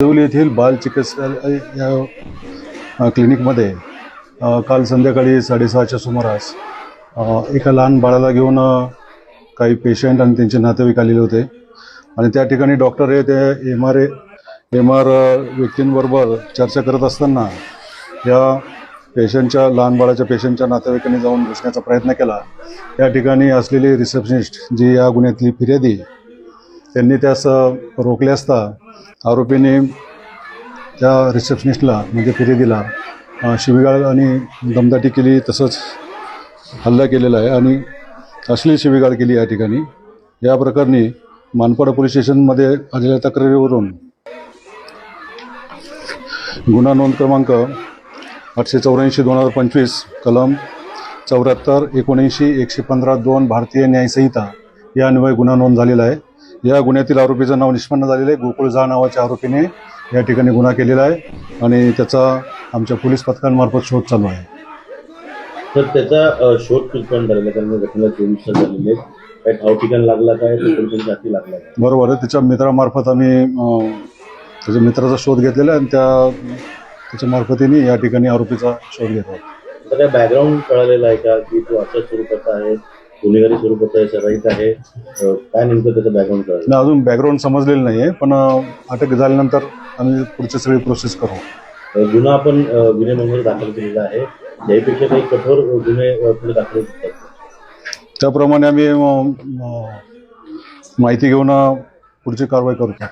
देवली येथील बाल चिकित्सालय या क्लिनिकमध्ये काल संध्याकाळी साडेसहाच्या सुमारास एका लहान बाळाला घेऊन काही पेशंट आणि त्यांचे नातेवाईक आलेले होते. आणि त्या ठिकाणी डॉक्टर हे ते M R A M R व्यक्तींबरोबर चर्चा करत असताना या पेशंटच्या लहान बाळाच्या पेशंटच्या नातेवाईकांनी जाऊन घुसण्याचा प्रयत्न केला. त्या ठिकाणी असलेली रिसेप्शनिस्ट जी या गुन्ह्यातली फिर्यादी त्यांनी त्यास रोखले असता आरोपीने त्या रिसेप्शनिस्टला म्हणजे फिर्यादीला अ, शिवीगाळ आणि दमदाटी केली तसंच हल्ला केलेला आहे आणि अश्लील शिवीगाळ केली या ठिकाणी. या प्रकरणी मानपाडा पोलीस स्टेशनमध्ये आलेल्या तक्रारीवरून गुन्हा नोंद क्रमांक आठशे चौऱ्याऐंशी दोन हजार पंचवीस कलम चौऱ्याहत्तर एकोणऐंशी एकशे पंधरा दोन भारतीय न्यायसंहिता या अन्वये गुन्हा नोंद झालेला आहे. या गुन्ह्यातील आरोपीचं नाव निष्पन्न झालेलं आहे. गोकुळ झा नावाच्या आरोपीने या ठिकाणी गुन्हा केलेला आहे आणि त्याचा आमच्या पोलीस पथकांमार्फत शोध चालू आहे. तर त्याचा शोध कुठपर्यंत झालेला कारण घटनेला चोवीस तास झालेले. काही ठाव ठिकाण लागला काय? हाती लागला काय? बरोबर आहे. त्याच्या मित्रामार्फत आम्ही त्याच्या मित्राचा शोध घेतलेला आहे आणि त्या त्याच्या मार्फतीने या ठिकाणी आरोपीचा शोध घेत आहोत तर काय बॅकग्राऊंड कळालेलं आहे का की तो अशा स्वरूपाचा आहे? गुन्हेगारी स्वरूपाचा आहे. काय नेमकं त्याचं बॅकग्राऊंड कळालं? आणि अजून बॅकग्राऊंड समजलेलं नाही आहे पण अटक झाल्यानंतर आम्ही पुढची सगळी प्रोसेस करू. गुन्हा आपण गुन्हे नोंदवर दाखल केलेला आहे. याहीपेक्षा काही कठोर गुन्हे पुढे दाखल होऊ शकतात. त्याप्रमाणे आम्ही माहिती घेऊन पुढची कारवाई करतो.